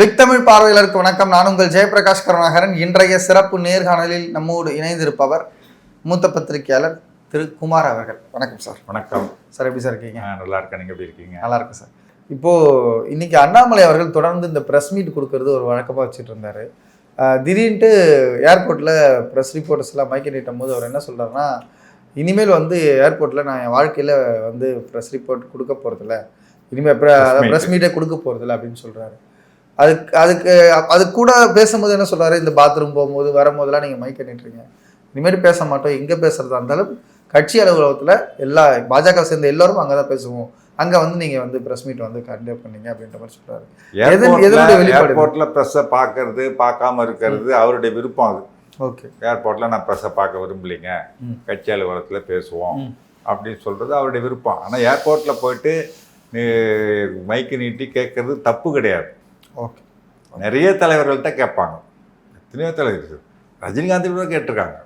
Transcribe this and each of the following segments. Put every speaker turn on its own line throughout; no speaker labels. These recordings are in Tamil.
பிக் தமிழ் பார்வையாளருக்கு வணக்கம். நான் உங்கள் ஜெயபிரகாஷ் கருணாகரன். இன்றைய சிறப்பு நேர்காணலில் நம்மோடு இணைந்திருப்பவர் மூத்த பத்திரிகையாளர் திரு குமார் அவர்கள். வணக்கம் சார்.
வணக்கம்.
சார் எப்படி சார் இருக்கீங்க?
நல்லா இருக்கேன். நீங்க எப்படி இருக்கீங்க?
நல்லா இருக்கு சார். இப்போ இன்னைக்கு அண்ணாமலை அவர்கள் தொடர்ந்து இந்த ப்ரெஸ் மீட் கொடுக்கறது ஒரு வழக்கமாக வச்சுட்டு இருந்தாரு திடீர்னுட்டு ஏர்போர்ட்டில் ப்ரெஸ் ரிப்போர்ட்டர்ஸ் எல்லாம் மைக்க நீட்டும் போது அவர் என்ன சொல்றாருன்னா இனிமேல் வந்து ஏர்போர்ட்டில் நான் என் வாழ்க்கையில் வந்து ப்ரெஸ் ரிப்போர்ட் கொடுக்க போகிறதில்ல இனிமேல். ப்ரெஸ் மீட்டே கொடுக்க போகிறதில்ல அப்படின்னு சொல்றாரு. அதுக்கு அதுக்கு அது கூட பேசும்போது என்ன சொல்றாரு? இந்த பாத்ரூம் போகும்போது வரும்போதெல்லாம் நீங்கள் மைக்க நீட்டுறீங்க இனிமேல் பேச மாட்டோம். எங்கே பேசுறதா? இருந்தாலும் கட்சி அலுவலகத்தில் எல்லா பாஜக சேர்ந்த எல்லாரும் அங்கே தான் பேசுவோம். அங்கே வந்து நீங்கள் வந்து ப்ரெஸ் மீட் வந்து கண்டக்ட் பண்ணீங்க அப்படின்ற மாதிரி இது?
ஏர்போர்ட்ல ப்ரெஸ்ஸை பார்க்கறது பார்க்காம இருக்கிறது அவருடைய விருப்பம் அது.
ஓகே.
ஏர்போர்ட்ல நான் ப்ரெஸ்ஸை பார்க்க விரும்பலைங்க. கட்சி அலுவலகத்துல பேசுவோம். அப்படின்னு சொல்றது அவருடைய விருப்பம். ஆனா ஏர்போர்ட்ல போயிட்டு மைக்கு நீட்டி கேட்கறது தப்பு கிடையாது.
ஓகே
நிறைய தலைவர்கள்ட்ட கேட்பாங்க. எத்தனையோ தலைவர் ரஜினிகாந்த் கூட கேட்டிருக்காங்க.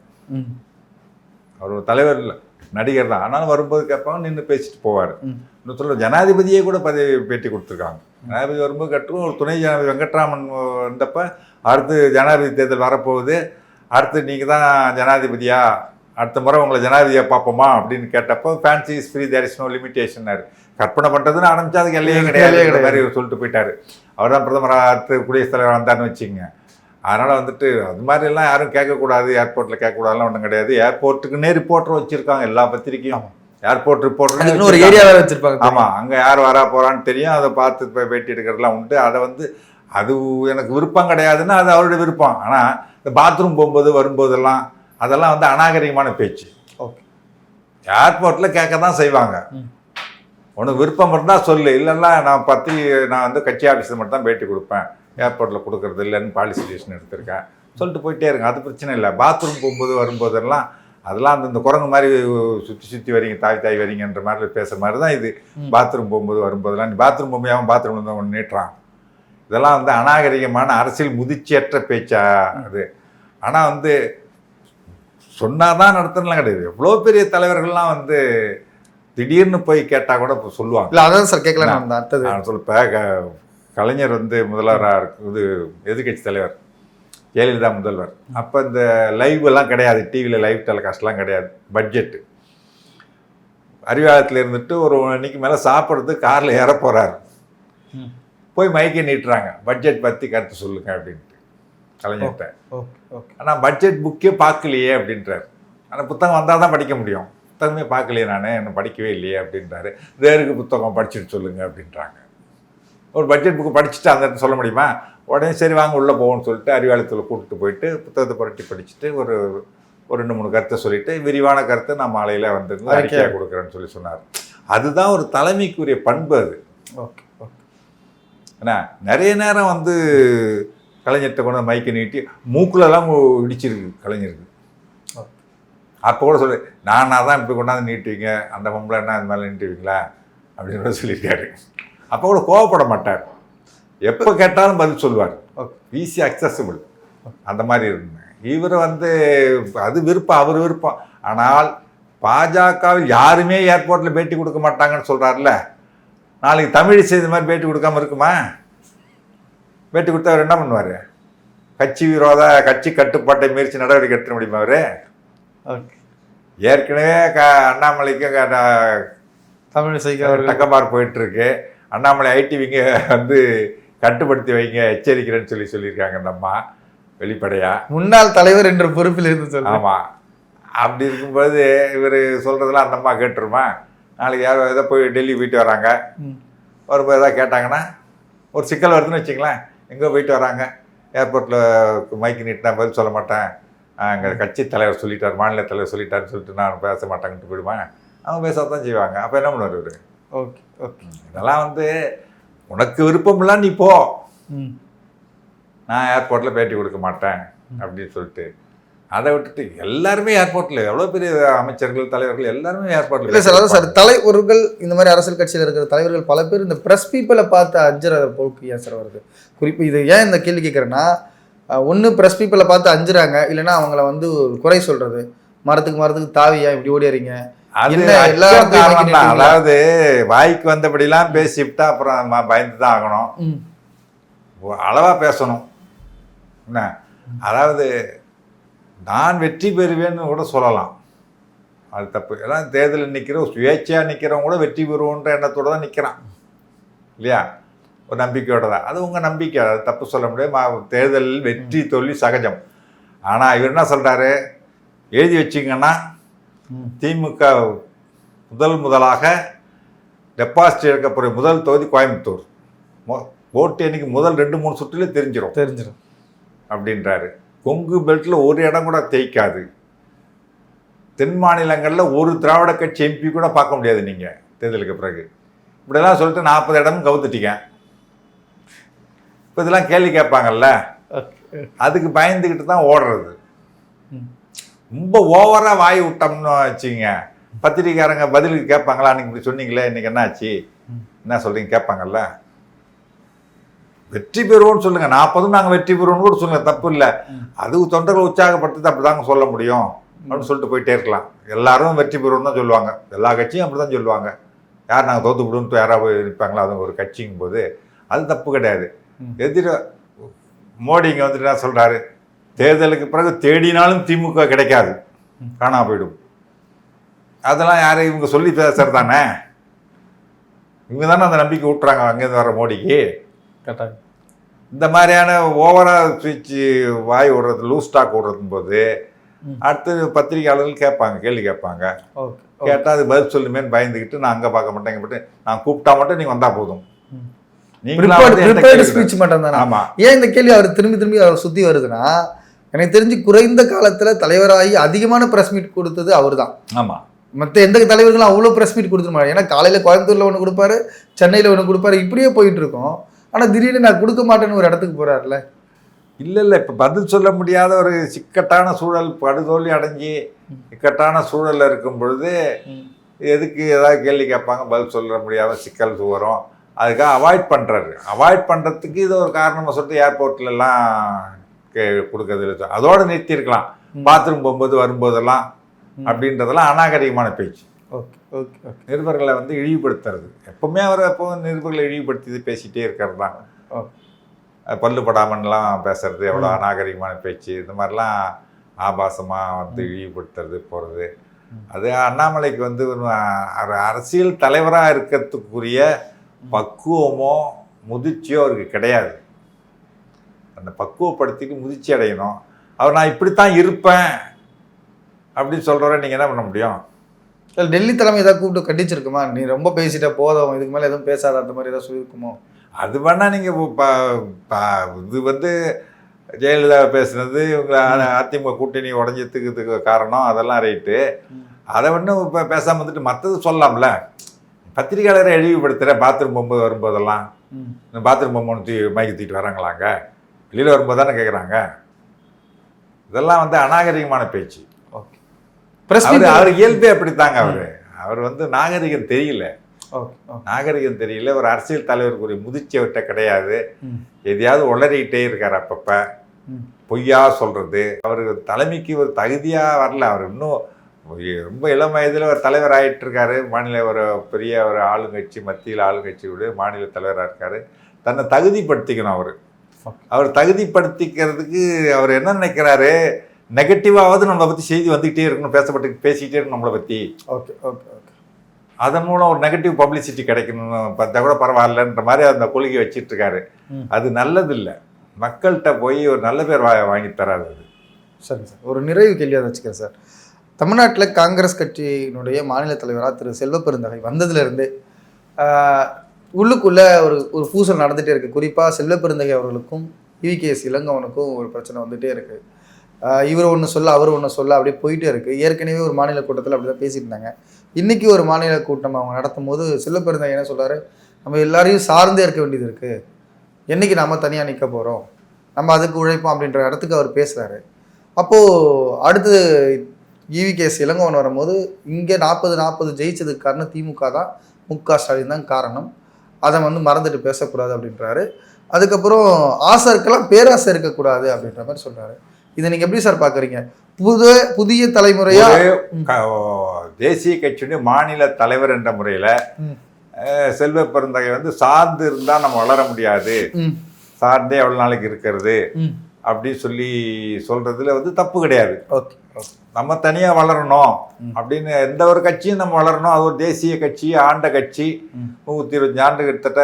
அவர் ஒரு தலைவர் இல்லை நடிகர் தான். ஆனாலும் வரும்போது கேட்பாங்க நின்று பேசிட்டு போவார். இன்னும் சொல்ல ஜனாதிபதியே கூட பதவி பேட்டி கொடுத்துருக்காங்க. ஜனாதிபதி வரும்போது கட்டும் ஒரு துணை ஜனாதிபதி வெங்கட்ராமன் வந்தப்ப அடுத்து ஜனாதிபதி தேர்தல் வரப்போகுது. அடுத்து நீங்கள் தான் ஜனாதிபதியா? அடுத்த முறை உங்களை ஜனாதிபதியா பார்ப்போமா? அப்படின்னு கேட்டப்போ fancy is free there is no லிமிடேஷன்னாரு கற்பனை பண்ணுறதுன்னு ஆரம்பிச்சா அதுக்கு எல்லையே கிடையாது. மாதிரி சொல்லிட்டு போயிட்டாரு. அவர் தான் பிரதமர் அடுத்து குடியரசுத் தலைவர் வந்தார்னு வச்சுக்கோங்க. அதனால் வந்துட்டு அது மாதிரிலாம் யாரும் கேட்கக்கூடாது ஏர்போர்ட்டில் கேட்கக்கூடாதுலாம் ஒன்றும் கிடையாது. ஏர்போர்ட்டுக்குன்னே ரிப்போர்ட்டர் வச்சுருக்காங்க எல்லா பத்திரிக்கையும் ஏர்போர்ட் ரிப்போர்ட்டர்
ஒரு ஏரியா வேற வச்சிருப்பாங்க
ஆமாம் அங்கே யார் வரா போகிறான்னு தெரியும். அதை பார்த்து போய் பேட்டி எடுக்கிறதுலாம் உண்டு. அதை வந்து அது எனக்கு விருப்பம் கிடையாதுன்னா அது அவருடைய விருப்பம். ஆனால் இந்த பாத்ரூம் போகும்போது வரும்போதெல்லாம் அதெல்லாம் வந்து அநாகரிகமான பேச்சு.
ஓகே.
ஏர்போர்ட்டில் கேட்க தான் செய்வாங்க. உனக்கு விருப்பம் இருந்தால் சொல்லு. இல்லைன்னா நான் பத்தி நான் வந்து கட்சி ஆஃபீஸில் மட்டும் தான் பேட்டி கொடுப்பேன். ஏர்போர்ட்டில் கொடுக்கறது இல்லைன்னு பாலிசி டிசிஷன் எடுத்திருக்கேன். சொல்லிட்டு போயிட்டே இருங்க. அது பிரச்சனை இல்லை. பாத்ரூம் போகும்போது வரும்போதெல்லாம் அதெல்லாம் அந்த இந்த குரங்கு மாதிரி சுற்றி சுற்றி வரீங்க தாய் தாய் வரீங்கன்ற மாதிரி பேசுகிற மாதிரி தான் இது. பாத்ரூம் போகும்போது வரும்போதெல்லாம் நீ பாத்ரூம் போகும்போது பாத்ரூமில் தான் ஒன்று நீட்டுறான். இதெல்லாம் வந்து அநாகரிகமான அரசியல் முதிர்ச்சியற்ற பேச்சா அது. ஆனால் வந்து சொன்னாதான் நடத்தலாம் கிடையாது. எவ்வளோ பெரிய தலைவர்கள்லாம் வந்து திடீர்னு போய் கேட்டால் கூட இப்போ சொல்லுவாங்க.
இல்ல அதான் சார் கேட்கல நான் அடுத்தது.
நான் சொல்ல கலைஞர் வந்து முதல்வராக இருக்கு இது எதிர்கட்சி தலைவர் ஜெயலலிதா முதல்வர். அப்போ இந்த லைவ் எல்லாம் கிடையாது டிவியில் லைவ் டெலிகாஸ்ட்லாம் கிடையாது பட்ஜெட்டு அறிவாலயத்தில் இருந்துட்டு ஒரு மணிக்கு மேலே சாப்பிட்றது காரில் ஏற போகிறாரு. போய் மைக்கை நீட்டுறாங்க பட்ஜெட் பற்றி கருத்து சொல்லுங்க அப்படின்ட்டு கலைஞர்கிட்ட.
Okay okay.
ஆனால் பட்ஜெட் புக்கே பார்க்கலையே அப்படின்றார். ஆனால் புத்தகம் வந்தால் தான் படிக்க முடியும். புத்தகமே பார்க்கலையே நான் இன்னும் படிக்கவே இல்லையே அப்படின்றாரு. வேருக்கு புத்தகம் படிச்சுட்டு சொல்லுங்க அப்படின்றாங்க. ஒரு பட்ஜெட் புக்கு படிச்சுட்டு அந்த இடத்துல சொல்ல முடியுமா? உடனே சரி வாங்க உள்ளே போவோம்னு சொல்லிட்டு அறிவாலயத்தில் கூட்டிட்டு போயிட்டு புத்தகத்தை புரட்டி படிச்சுட்டு ஒரு ஒரு ரெண்டு மூணு கருத்தை சொல்லிட்டு விரிவான கருத்தை நான் மாலையில் வந்து
அறிக்கையா
அறிக்கையாக கொடுக்குறேன்னு சொல்லி சொன்னார். அதுதான் ஒரு தலைமைக்குரிய பண்பு அது.
Okay okay.
ஏன்னா நிறைய நேரம் வந்து கலைஞர்கிட்ட கொண்டு மைக்கை நீட்டி மூக்குலலாம் இடிச்சிருக்கு கலைஞருக்கு. அப்போ கூட சொல்லு நானா தான் இப்படி கொண்டாந்து நீட்டுவீங்க. அந்த பொம்பளை என்ன அந்த மாதிரி நீட்டுவீங்களா? அப்படின்னு கூட சொல்லியிருக்காரு. அப்போ கூட கோவப்பட மாட்டார். எப்போ கேட்டாலும் பதில் சொல்லுவார். ஈஸி அக்சசபிள் அந்த மாதிரி இருந்தேன். இவர் வந்து அது விருப்பம் அவர் விருப்பம். ஆனால் பாஜகவில் யாருமே ஏர்போர்ட்டில் பேட்டி கொடுக்க மாட்டாங்கன்னு சொல்கிறாருல்ல நாளைக்கு தமிழிசை இது மாதிரி பேட்டி கொடுக்காம இருக்குமா? பேட்டி கொடுத்தா அவர் என்ன பண்ணுவார்? கட்சி விரோத கட்சி கட்டுப்பாட்டை மீறிச்சு நடவடிக்கை எடுத்துட முடியுமா அவர்?
ஓகே
ஏற்கனவே க அண்ணாமலைக்கு க- ட-
தமிழிசைக்கு அவர்கள்
டக்கமார் போயிட்டு இருக்கு அண்ணாமலை ஐடிவிங்க வந்து கட்டுப்படுத்தி வைங்க எச்சரிக்கிறேன்னு சொல்லி சொல்லியிருக்காங்க இந்த அம்மா வெளிப்படையா.
முன்னாள் தலைவர் என்ற பொறுப்பில் இருந்து சொல்லுங்க
ஆமா. அப்படி இருக்கும்போது இவர் சொல்றதெல்லாம் அந்த அம்மா கேட்டுருமா? நாளைக்கு யாரோ ஏதோ போய் டெல்லி போயிட்டு வராங்க. வரும்போது ஏதாவது கேட்டாங்கன்னா ஒரு சிக்கல் வருதுன்னு வச்சுங்களேன் எங்கே போயிட்டு வராங்க. ஏர்போர்ட்டில் மைக்கு நீட்டினா பதில் சொல்ல மாட்டேன். அங்கே கட்சி தலைவர் சொல்லிட்டார் மாநில தலைவர் சொல்லிட்டாருன்னு சொல்லிட்டு நான் பேச மாட்டேன்ட்டு போயிடுவேன். அவங்க பேச தான் செய்வாங்க. அப்போ என்ன பண்ணுவார் இவர்?
Okay okay.
இதெல்லாம் வந்து உனக்கு விருப்பம்லாம் நீ போ. நான் ஏர்போர்ட்டில் பேட்டி கொடுக்க மாட்டேன் அப்படின்னு சொல்லிட்டு அதை விட்டுட்டு எல்லாருமே ஏர்போர்ட்டில் எவ்வளோ பெரிய அமைச்சர்கள் தலைவர்கள் எல்லாருமே ஏர்போர்ட்டில்
இல்லை சார் அதான் சார் தலைவர்கள் இந்த மாதிரி அரசியல் கட்சியில் இருக்கிற தலைவர்கள் பல பேர் இந்த ப்ரெஸ் பீப்பிளை பார்த்து அஞ்சுற போக்கு ஏன் சார் வருது? குறிப்பு இது ஏன் இந்த கேள்வி கேட்குறேன்னா ஒன்று ப்ரெஸ் பீப்பிளை பார்த்து அஞ்சுறாங்க. இல்லைன்னா அவங்கள வந்து குறை சொல்றது. மரத்துக்கு மரத்துக்கு தாவியா இப்படி ஓடிறீங்க?
அதாவது வாய்க்கு வந்தபடிலாம் பேசிவிட்டா அப்புறம் பயந்து தான் ஆகணும். அளவாக பேசணும். என்ன? அதாவது நான் வெற்றி பெறுவேன்னு கூட சொல்லலாம். அது தப்பு. ஏன்னா தேர்தலில் நிற்கிற சுயேட்சையாக நிற்கிறவங்க கூட வெற்றி பெறுவோன்ற எண்ணத்தோடு தான் நிற்கிறான் இல்லையா? ஒரு நம்பிக்கையோட தான். அது உங்கள் நம்பிக்கை. அது தப்பு சொல்ல முடியாது. தேர்தலில் வெற்றி தோல்வி சகஜம். ஆனால் இவர் என்ன சொல்கிறாரு எழுதி வச்சிங்கன்னா. திமுக முதல் முதலாக டெபாசிட் எடுக்கக்கூடிய முதல் தொகுதி கோயம்புத்தூர். ஓட்டு எண்ணிக்கை முதல் ரெண்டு மூணு சுற்றுல தெரிஞ்சிடும்
தெரிஞ்சிடும்
அப்படின்றாரு. கொங்கு பெல்ட்டில் ஒரு இடம் கூட தேய்க்காது. தென் மாநிலங்களில் ஒரு திராவிட கட்சி எம்பி கூட பார்க்க முடியாது நீங்கள் தேர்தலுக்கு பிறகு. இப்படிலாம் சொல்லிட்டு நாற்பது இடமும் கவுத்துட்டீங்க. இப்போ இதெல்லாம் கேள்வி கேட்பாங்கல்ல? அதுக்கு பயந்துக்கிட்டு தான் ஓடுறது. ரொம்ப ஓவராக வாய் விட்டோம்னு வச்சுங்க பத்திரிக்கையாரங்க பதிலுக்கு கேட்பாங்களா? அன்னைக்கு இப்படி சொன்னீங்களே இன்னைக்கு என்ன ஆச்சு
ம்.
என்ன சொல்றீங்க? கேட்பாங்கல்ல? வெற்றி பெறுவோம்னு சொல்லுங்க. நாற்பதும் நாங்கள் வெற்றி பெறுவோம்னு கூட சொல்லுங்க. தப்பு இல்லை.
ம்.
அது தொண்டர்கள் உற்சாகப்படுத்தி அப்படி தாங்க சொல்ல முடியும். அப்படின்னு சொல்லிட்டு போயிட்டே இருக்கலாம். எல்லாரும் வெற்றி பெறுவோம் தான் சொல்லுவாங்க. எல்லா கட்சியும் அப்படி தான் சொல்லுவாங்க. யார் நாங்கள் தோத்து விடுவோம்ட்டு யாராவது போய் நிற்பாங்களா? அது ஒரு கட்சிங்கும் போது அது தப்பு கிடையாது. எதிர மோடி இங்கே வந்துட்டு என்ன சொல்கிறாரு தேர்தலுக்கு பிறகு தேடினாலும் திமுக கிடைக்காது. காணா போயிடும். அதெல்லாம் யாரும் இவங்க சொல்லி பேசுறது தானே இவங்க தானே அந்த நம்பிக்கை விட்டுறாங்க அங்கேருந்து வர மோடிக்கு?
கரெக்டாக
இந்த மாதிரியான ஓவராக ஸ்விட்ச் வாய் விடுறது லூஸ் ஸ்டாக் விடுறதும் போது. அடுத்து பத்திரிகையாளர்கள் கேட்பாங்க கேள்வி கேட்பாங்க. கேட்டால் அது பதில் சொல்லுமேன்னு பயந்துக்கிட்டு நான் அங்கே பார்க்க மாட்டேங்க நான் கூப்பிட்டா மட்டும் நீங்கள் வந்தால் போதும்
ம்.
நீங்களா வந்து என்கிட்ட
ப்ரிப்பேர்டு
கேள்வி
ஸ்பீச் மட்டும் தானே ஏன் இந்த கேள்வி அவர் திரும்பி திரும்பி அவர் சுத்தி வருதுன்னா எனக்கு தெரிஞ்சு குறைந்த காலத்துல தலைவராகி அதிகமான பிரஸ் மீட் கொடுத்தது அவர்தான்.
ஆமா.
மற்ற எந்த தலைவர்களும் அவ்வளோ பிரஸ் மீட் கொடுத்துருமாங்க ஏன்னா காலையில் கோயம்புத்தூரில் ஒன்று கொடுப்பாரு சென்னையில் ஒன்று கொடுப்பாரு இப்படியே போயிட்டு இருக்கோம். ஆனால் திடீர்னு நான் கொடுக்க மாட்டேன்னு ஒரு இடத்துக்கு போறாருல
இல்லை இல்லை. இப்போ பதில் சொல்ல முடியாத ஒரு சிக்கட்டான சூழல் படுதோல்வி அடைஞ்சு இக்கட்டான சூழல்ல இருக்கும் பொழுது எதுக்கு ஏதாவது கேள்வி கேட்பாங்க பதில் சொல்ல முடியாத சிக்கல் வரும். அதுக்காக அவாய்ட் பண்ணுறாரு அவாய்ட் பண்ணுறதுக்கு இது ஒரு காரணமாக சொல்லிட்டு ஏர்போர்ட்லலாம் கே கொடுக்கறது. அதோட நிறுத்தியிருக்கலாம். பாத்ரூம் போகும்போது வரும்போதெல்லாம். அப்படின்றதெல்லாம் அநாகரிகமான பேச்சு
ஓகே ஓகே ஓகே
நிருபர்களை வந்து இழிவுபடுத்துறது எப்பவுமே அவர் எப்போ நிருபர்களை இழிவுபடுத்தி பேசிட்டே இருக்கிறது தான்
ஓகே
அது பல்லு படாமன்லாம் பேசுறது எவ்வளோ. அநாகரிகமான பேச்சு இந்த மாதிரிலாம் ஆபாசமாக வந்து இழிவுபடுத்துறது போகிறது. அது அண்ணாமலைக்கு வந்து ஒரு அரசியல் தலைவராக இருக்கிறதுக்குரிய பக்குவமோ முதிர்ச்சியோ அவருக்கு கிடையாது. அந்த பக்குவப்படுத்திட்டு முதிர்ச்சி அடையணும். அவர் நான் இப்படித்தான் இருப்பேன். அப்படின்னு சொல்கிறவரை நீங்கள் என்ன பண்ண முடியும்?
இல்ல, டெல்லி தலைமை ஏதாவது கூப்பிட்டு கண்டிச்சிருக்குமா? நீ ரொம்ப பேசிட்ட போதும் இதுக்கு மேலே எதுவும் பேசாத அந்த மாதிரி ஏதாவது சொல்லியிருக்குமோ?
அது வேணால் நீங்கள் இது வந்து ஜெயலலிதா பேசுனது இவங்க அதிமுக கூட்டணி உடஞ்சதுக்கு இதுக்கு காரணம் அதெல்லாம் ரைட்டு. அதை ஒன்றும் இப்போ பேசாமல் வந்துட்டு மற்றது சொல்லலாம்ல. பத்திரிகையாளரை இழிவுபடுத்துகிற பாத்ரூம் போகும்போது வரும்போதெல்லாம். இந்த பாத்ரூம் போகும்போது தூக்கி மைக்கு தூக்கிட்டு வராங்களாங்க? வெளியில் வரும்போது தானே கேட்குறாங்க இதெல்லாம் வந்து அநாகரிகமான பேச்சு.
ஓகே.
அவர் அவர் இயல்பே அப்படித்தாங்க அவர். அவர் வந்து நாகரிகம் தெரியல. நாகரிகம் தெரியல. ஒரு அரசியல் தலைவருக்குரிய முதிர்ச்சி அவர்கிட்ட கிடையாது. எதையாவது உளறிக்கிட்டே இருக்கார் அப்பப்போ. பொய்யா சொல்கிறது அவர் தலைமைக்கு ஒரு தகுதியாக வரல. அவர் இன்னும் ரொம்ப இளம் வயதில் ஒரு தலைவர் ஆயிட்டு இருக்காரு மாநில ஒரு பெரிய ஒரு ஆளுங்கட்சி மத்தியில் ஆளுங்கட்சியோட மாநில தலைவராக இருக்காரு. தன்னை தகுதிப்படுத்திக்கணும் அவர். அவர் தகுதிப்படுத்திக்கிறதுக்கு அவர் என்ன நினைக்கிறாரு? நெகட்டிவாவது நம்மளை பற்றி செய்தி வந்துக்கிட்டே இருக்கணும் பேசப்பட்டு பேசிக்கிட்டே இருக்கணும் நம்மளை பற்றி
ஓகே ஓகே ஓகே.
அதன் மூலம் ஒரு நெகட்டிவ் பப்ளிசிட்டி கிடைக்கணும்னு பார்த்தா கூட பரவாயில்லன்ற மாதிரி அந்த கொள்கை வச்சிட்டு இருக்காரு
ம்.
அது நல்லதில்லை. மக்கள்கிட்ட போய் ஒரு நல்ல பேர் வா வாங்கி தராது அது.
சரிங்க சார். ஒரு நிறைவு கேள்வியாக வச்சுக்கிறேன் சார். தமிழ்நாட்டில் காங்கிரஸ் கட்சியினுடைய மாநில தலைவராக திரு செல்வப்பெருந்தகை வந்ததுலேருந்து உள்ளுக்குள்ளே ஒரு ஒரு பூசல் நடந்துகிட்டே இருக்குது குறிப்பாக செல்வப்பெருந்தகை அவர்களுக்கும் இவிகேஎஸ் இளங்கவனுக்கும் ஒரு பிரச்சனை வந்துகிட்டே இருக்குது இவர் ஒன்று சொல்ல அவர் ஒன்று சொல்ல அப்படியே போயிட்டே இருக்குது ஏற்கனவே ஒரு மாநில கூட்டத்தில் அப்படி தான் பேசியிருந்தாங்க. இருந்தாங்க இன்றைக்கி ஒரு மாநில கூட்டம் அவங்க நடத்தும் போது செல்வ என்ன சொல்கிறாரு நம்ம எல்லாரையும் சார்ந்தே இருக்க வேண்டியது இருக்குது என்னைக்கு நாம் தனியாக நிற்க போகிறோம் நம்ம அதுக்கு உழைப்போம் அப்படின்ற இடத்துக்கு அவர் பேசுகிறாரு அப்போது அடுத்து ஈவிகேஎஸ் இளங்கோவன் வரும்போது இங்கே நாற்பது நாற்பது ஜெயிச்சதுக்கு காரணம் திமுக தான். மு க. ஸ்டாலின் தான் காரணம். அதை வந்து மறந்துட்டு பேசக்கூடாது அப்படின்றாரு. அதுக்கப்புறம் ஆசை இருக்கலாம் பேராசை இருக்கக்கூடாது அப்படின்ற மாதிரி சொல்றாரு. இதை நீங்கள் எப்படி சார் பார்க்குறீங்க? புது புதிய தலைமுறையா?
தேசிய கட்சியுடைய மாநில தலைவர் என்ற முறையில். செல்வ பெருந்தகை வந்து சார்ந்து இருந்தால் நம்ம வளர முடியாது. சார்ந்தே எவ்வளோ நாளைக்கு இருக்கிறது? அப்படின்னு சொல்லி சொல்றதுல வந்து தப்பு கிடையாது.
ஓகே.
நம்ம தனியாக வளரணும். அப்படின்னு எந்த ஒரு கட்சியும் நம்ம வளரணும். அது ஒரு தேசிய கட்சி ஆண்ட கட்சி. நூற்றி இருபத்தஞ்சு ஆண்டு கிட்டத்தட்ட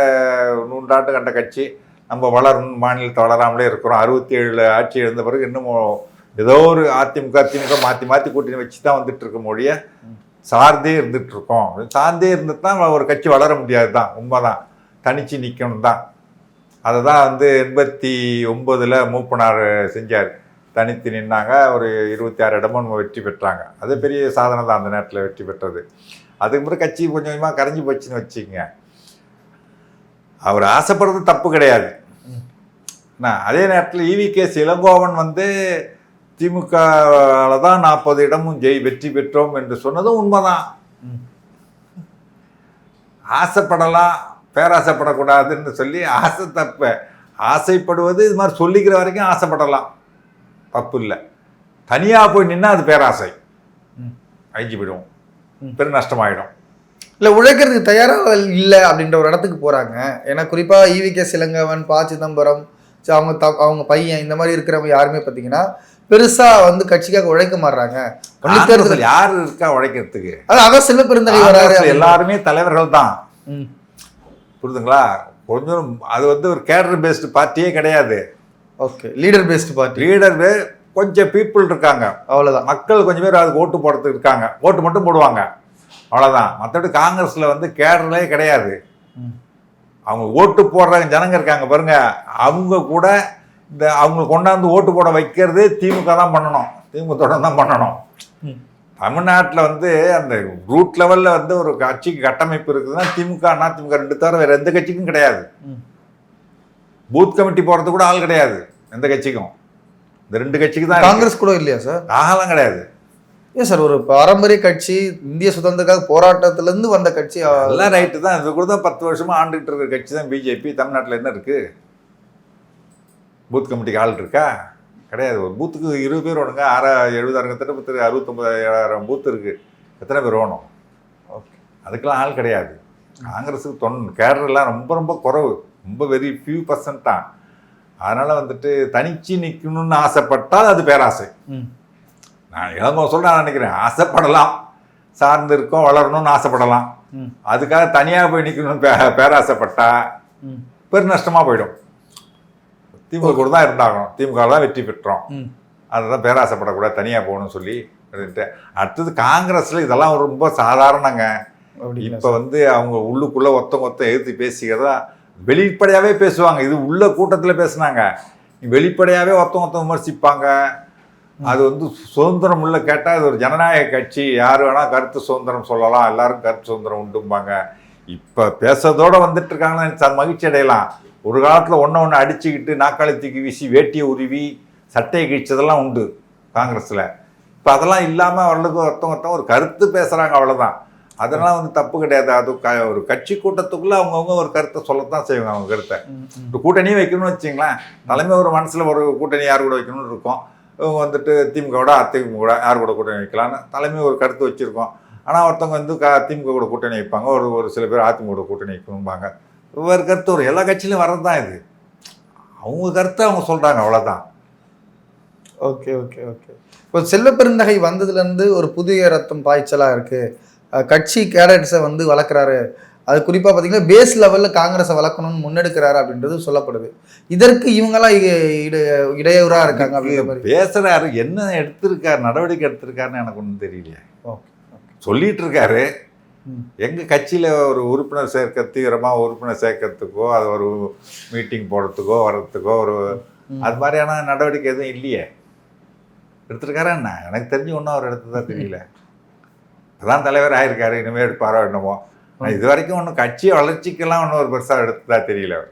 நூற்றாண்டு கண்ட கட்சி. நம்ம வளரணும் மாநிலத்தை வளராமலே இருக்கிறோம். அறுபத்தி ஏழில் ஆட்சி எழுந்த பிறகு இன்னும் ஏதோ ஒரு அதிமுக திமுக மாற்றி மாற்றி கூட்டணி வச்சு தான் வந்துட்டு இருக்க மொழிய சார்ந்தே இருந்துட்டு இருக்கோம் சார்ந்தே இருந்துட்டு தான் ஒரு கட்சி வளர முடியாது தான் உண்மைதான். தனிச்சு நிற்கணும் தான் அதை தான் வந்து எண்பத்தி ஒம்பதில் மூப்பனார் செஞ்சார். தனித்து நின்னாங்க. ஒரு இருபத்தி ஆறு இடமும் நம்ம வெற்றி பெற்றாங்க. அது பெரிய சாதனை தான் அந்த நேரத்தில் வெற்றி பெற்றது. அதுக்கு பிறகு கட்சி கொஞ்சம் கொஞ்சமாக கரைஞ்சி போச்சுன்னு வச்சுக்கோங்க. அவர் ஆசைப்படுறது தப்பு கிடையாது. நான் அதே நேரத்தில் இவி கேஸ் இளங்கோவன் வந்து திமுகவில் தான் நாற்பது இடமும் ஜெய் வெற்றி பெற்றோம் என்று சொன்னதும் உண்மைதான். ஆசைப்படலாம் பேராசைப்படக்கூடாதுன்னு சொல்லி ஆசை தப்பு. ஆசைப்படுவது இது மாதிரி சொல்லிக்கிற வரைக்கும் ஆசைப்படலாம். தப்பு இல்லை தனியாக போய் நின்னா அது பேராசை. அழிஞ்சு போயிடும். பெரும் நஷ்டமாயிடும்.
இல்ல உழைக்கிறதுக்கு தயாராக இல்லை அப்படின்ற ஒரு இடத்துக்கு போறாங்க. ஏன்னா குறிப்பா ஈவி கே. சிலங்கவன் ப. சிதம்பரம் அவங்க த அவங்க பையன் இந்த மாதிரி இருக்கிறவங்க யாருமே பார்த்தீங்கன்னா பெருசா வந்து கட்சிக்காக உழைக்க மாட்றாங்க. ஒன்லி தேர்தல்
யார் இருக்கா உழைக்கிறதுக்கு?
அது அதான் சில பெருந்தகை வராரு
எல்லாருமே தலைவர்கள் தான்.
ம்.
புரியுதுங்களா கொஞ்சம் அது வந்து ஒரு கேடர் பேஸ்டு பார்ட்டியே கிடையாது.
Okay leader based party
leader கொஞ்சம் பீப்புள் இருக்காங்க.
அவ்வளவுதான்.
மக்கள் கொஞ்சம் பேர் அதுக்கு ஓட்டு போடுறதுக்கு இருக்காங்க. ஓட்டு மட்டும் போடுவாங்க. அவ்வளோதான் மற்றபடி காங்கிரஸில் வந்து கேடர்லே கிடையாது. அவங்க ஓட்டு போடுற ஜனங்க இருக்காங்க பாருங்க. அவங்க கூட இந்த அவங்க கொண்டாந்து ஓட்டு போட வைக்கிறதே திமுக தான் பண்ணணும். திமுக தொடர்ந்து தான் பண்ணணும். தமிழ்நாட்டில் வந்து அந்த ரூட் லெவலில் வந்து ஒரு கட்சிக்கு கட்டமைப்பு இருக்குதுன்னா திமுக அதிமுக ரெண்டு தவிர வேறு எந்த கட்சிக்கும் கிடையாது. பூத் கமிட்டி போகிறது கூட ஆள் கிடையாது. எந்த கட்சிக்கும்? இந்த ரெண்டு கட்சிக்கு தான்.
காங்கிரஸ் கூட இல்லையா சார்?
ஆகலாம் கிடையாது.
ஏன் சார் ஒரு பாரம்பரிய கட்சி இந்திய சுதந்திரத்துக்காக போராட்டத்துல இருந்து வந்த கட்சி
எல்லாம் ரைட்டு தான். இது கூட தான் பத்து வருஷமா ஆண்டுகிட்டு இருக்கிற கட்சி தான் பிஜேபி. தமிழ்நாட்டில் என்ன இருக்கு? பூத் கமிட்டிக்கு ஆள் இருக்கா? கிடையாது. ஒரு பூத்துக்கு இருபது பேர் வேணுங்க ஆறா எழுபதாயிரம் கிட்ட பத்து அறுபத்தொம்பதாயிரம் பூத் இருக்கு. எத்தனை பேர் வேணும்
ஓகே.
அதுக்கெல்லாம் ஆள் கிடையாது. காங்கிரஸுக்கு தொன் கேடர்லாம் ரொம்ப ரொம்ப குறைவு. ரொம்ப வெரி ஃபியூ பர்சன்ட் தான். அதனால் வந்துட்டு தனிச்சு நிற்கணும்னு ஆசைப்பட்டால் அது பேராசை. நான் இளங்கோ சொல்ல நான் நினைக்கிறேன். ஆசைப்படலாம். சார்ந்து இருக்கோம் வளரணும்னு ஆசைப்படலாம். அதுக்காக தனியாக போய் நிற்கணும்னு பே பேராசைப்பட்டா
ம்.
பெரு நஷ்டமாக போயிடும். திமுக கூட தான் இருந்தாகணும். திமுக தான் வெற்றி பெற்றோம். அதுதான் பேராசைப்படக்கூடாது தனியாக போகணும்னு சொல்லி அடுத்தது காங்கிரஸில் இதெல்லாம் ரொம்ப சாதாரணங்க. இப்போ வந்து அவங்க உள்ளுக்குள்ளே ஒருத்தவங்க ஒருத்தன் எதிர்த்து பேசிக்கிறதா வெளிப்படையாகவே பேசுவாங்க. இது உள்ள கூட்டத்தில் பேசுனாங்க. வெளிப்படையாகவே ஒருத்தவங்க ஒருத்தவங்க விமர்சிப்பாங்க. அது வந்து சுதந்திரம் உள்ள கேட்டால் அது ஒரு ஜனநாயக கட்சி. யார் வேணால் கருத்து சுதந்திரம் சொல்லலாம். எல்லாரும் கருத்து சுதந்திரம் உண்டும்பாங்க. இப்போ பேசுறதோட வந்துட்டு இருக்காங்கன்னு மகிழ்ச்சி அடையலாம். ஒரு காலத்தில் ஒன்று ஒன்று அடிச்சுக்கிட்டு நாக்காளி தூக்கி வீசி வேட்டியை உருவி சட்டையை கிழிச்சதெல்லாம் உண்டு காங்கிரஸில். இப்போ அதெல்லாம் இல்லாமல் அவர்களுக்கு ஒருத்தவங்க ஒருத்தவங்க ஒரு கருத்து பேசுகிறாங்க அவ்வளோதான் அதெல்லாம் வந்து தப்பு கிடையாது. அது க ஒரு கட்சி கூட்டத்துக்குள்ளே அவங்கவுங்க ஒரு கருத்தை சொல்லத்தான் செய்வாங்க அவங்க கருத்தை. ஒரு கூட்டணியும் வைக்கணும்னு வச்சுங்களேன் தலைமை ஒரு மனசில் ஒரு கூட்டணி யார் கூட வைக்கணும்னு இருக்கும். இவங்க வந்துட்டு திமுக கூட அதிமுக கூட யார் கூட கூட்டணி வைக்கலாம்னு தலைமை ஒரு கருத்து வச்சுருக்கோம். ஆனால் ஒருத்தவங்க வந்து க திமுக கூட கூட்டணி வைப்பாங்க. ஒரு ஒரு சில பேர் அதிமுக கூட கூட்டணி வைக்கணும்பாங்க. ஒவ்வொரு கருத்து ஒரு எல்லா கட்சியிலும் வர்றது தான் இது. அவங்க கருத்தை அவங்க சொல்கிறாங்க அவ்வளோதான்
ஓகே ஓகே ஓகே. இப்போ செல்வ பெருந்தகை வந்ததுலேருந்து ஒரு புதிய ரத்தம் பாய்ச்சலாக இருக்குது கட்சி கேடட்ஸை வந்து வளர்க்குறாரு. அது குறிப்பாக பார்த்தீங்கன்னா பேஸ் லெவலில் காங்கிரஸை வளர்க்கணும்னு முன்னெடுக்கிறாரு அப்படின்றது சொல்லப்படுது. இதற்கு இவங்கெல்லாம் இடையூறாக இருக்காங்க அப்படின்ற மாதிரி.
பேசுகிறாரு என்ன எடுத்திருக்காரு? நடவடிக்கை எடுத்திருக்காருன்னு எனக்கு ஒன்றும் தெரியலையே.
ஓகே
சொல்லிட்டு இருக்காரு. எங்கள் கட்சியில் ஒரு உறுப்பினர் சேர்க்க தீவிரமாக உறுப்பினர் சேர்க்கறதுக்கோ அது ஒரு மீட்டிங் போடுறதுக்கோ வர்றதுக்கோ ஒரு. அது மாதிரியான நடவடிக்கை எதுவும் இல்லையே. எடுத்திருக்காரா என்ன? எனக்கு தெரிஞ்சு ஒன்றும் அவர் எடுத்ததா தெரியல. இப்பதான் தலைவர் ஆயிருக்காரு இனிமேல் எடுப்பாரோ என்னமோ. இது வரைக்கும் ஒன்றும் கட்சி வளர்ச்சிக்கெல்லாம் ஒன்றும் ஒரு பெருசாக எடுத்ததா தெரியல அவர்.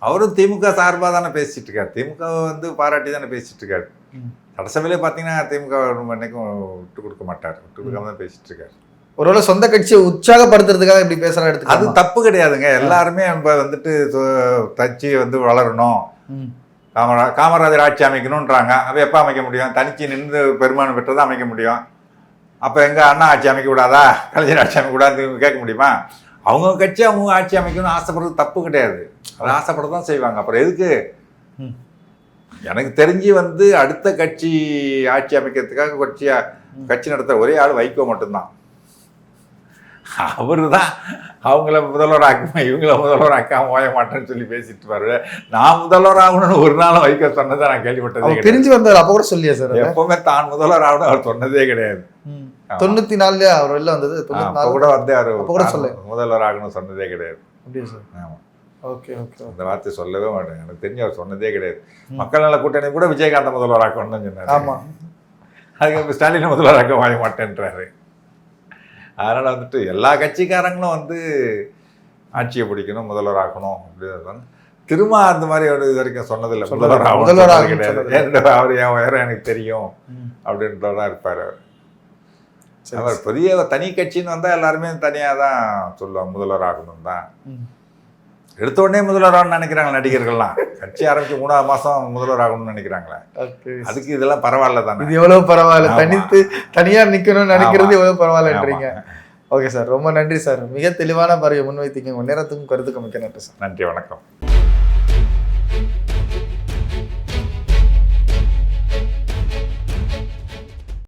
அவரும் திமுக சார்பாக தானே பேசிட்டு இருக்காரு. திமுக வந்து பாராட்டி தானே பேசிட்டு இருக்காரு. சட்டசபையிலே பார்த்தீங்கன்னா திமுக ரொம்ப என்னைக்கும் விட்டு கொடுக்க மாட்டார். விட்டு கொடுக்காம தான் பேசிட்டு இருக்காரு.
ஒருவேளை சொந்த கட்சியை உற்சாகப்படுத்துறதுக்காக இப்படி பேசுகிறா
அது
எடுத்துக்கலாம்
தப்பு கிடையாதுங்க. எல்லாருமே நம்ம வந்துட்டு சு- தச்சு வந்து வளரணும். காமரா காமராஜர் ஆட்சி அமைக்கணுன்றாங்க அப்போ எப்போ அமைக்க முடியும்? தனிச்சு நின்று பெருமானம் பெற்று தான் அமைக்க முடியும். அப்போ எங்கே அண்ணா ஆட்சி அமைக்க கூடாதா? கலைஞர் ஆட்சி அமைக்க கூடாதுன்னு கேட்க முடியுமா? அவங்க கட்சி அவங்க ஆட்சி அமைக்கணும்னு ஆசைப்படுறது தப்பு கிடையாது. அது ஆசைப்பட தான் செய்வாங்க. அப்புறம் எதுக்கு. எனக்கு தெரிஞ்சு வந்து அடுத்த கட்சி ஆட்சி அமைக்கிறதுக்காக கட்சி கட்சி நடத்துகிற ஒரே ஆள் வைகோ மட்டும்தான். அவரு தான் அவங்கள முதல்வர் ஆக்குமா இவங்கள முதல்வர் ஆக்காம ஓய மாட்டேன்னு சொல்லி பேசிட்டு பாரு நான் முதல்வர் ஆகணும்னு ஒரு நாளும் வைகோ சொன்னதை நான் கேள்விப்பட்டதே
பிரிஞ்சு வந்தார் அப்போ கூட சொல்லியா சார்?
எப்பவுமே தான் முதல்வர் ஆகணும் அவர் சொன்னதே கிடையாது.
தொண்ணூத்தி நாலுலயே அவர் வெளில வந்தது?
அப்ப கூட வந்து அவர்
கூட சொல்லு.
முதல்வர் ஆகணும்னு சொன்னதே கிடையாது.
அப்படியா சார்?
ஆமா.
ஓகே ஓகே
அந்த வார்த்தை சொல்லவே மாட்டேன். எனக்கு தெரிஞ்சு அவர் சொன்னதே கிடையாது. மக்கள் நல கூட்டணி கூட விஜயகாந்த் முதல்வர் ஆக்கணும்னு சொன்னாரு.
ஆமா.
அதுக்கு ஸ்டாலின் முதல்வர் ஆக்க வாங்க மாட்டேன்றாரு. அதனால வந்துட்டு எல்லா கட்சிக்காரங்களும் வந்து ஆட்சியை பிடிக்கணும் முதல்வர் ஆக்கணும் அப்படின்னு திரும்ப அந்த மாதிரி ஒரு இது வரைக்கும் சொன்னதில்லை. முதல்வர்
முதல்வர்
கிடையாது. அவர் என் உயரம் எனக்கு தெரியும். அப்படின்றதான் இருப்பார் அவர். அவர் பெரிய தனி கட்சின்னு வந்தால் எல்லாருமே தனியாக தான் சொல்லுவாங்க முதல்வர் ஆகணும் தான்
ம்.
எடுத்த உடனே முதல்வர் ஆகணும்னு நினைக்கிறாங்க நடிகர்கள்லாம். கட்சி ஆரம்பிச்சு மூணாவது மாதம் முதல்வர் ஆகணும்னு நினைக்கிறாங்களே அதுக்கு இதெல்லாம் பரவாயில்ல தானே?
இது எவ்வளவு பரவாயில்ல. தனித்து தனியா நிக்கணும்னு நினைக்கிறது
ஆமா.
எவ்வளவு பரவாயில்லன்றீங்க. ஓகே சார் ரொம்ப நன்றி சார். மிக தெளிவான பார்வையை முன்வைத்தீங்க. உங்க நேரத்துக்கும் கருத்துக்கும் மிக்க நன்றி சார்.
நன்றி வணக்கம்.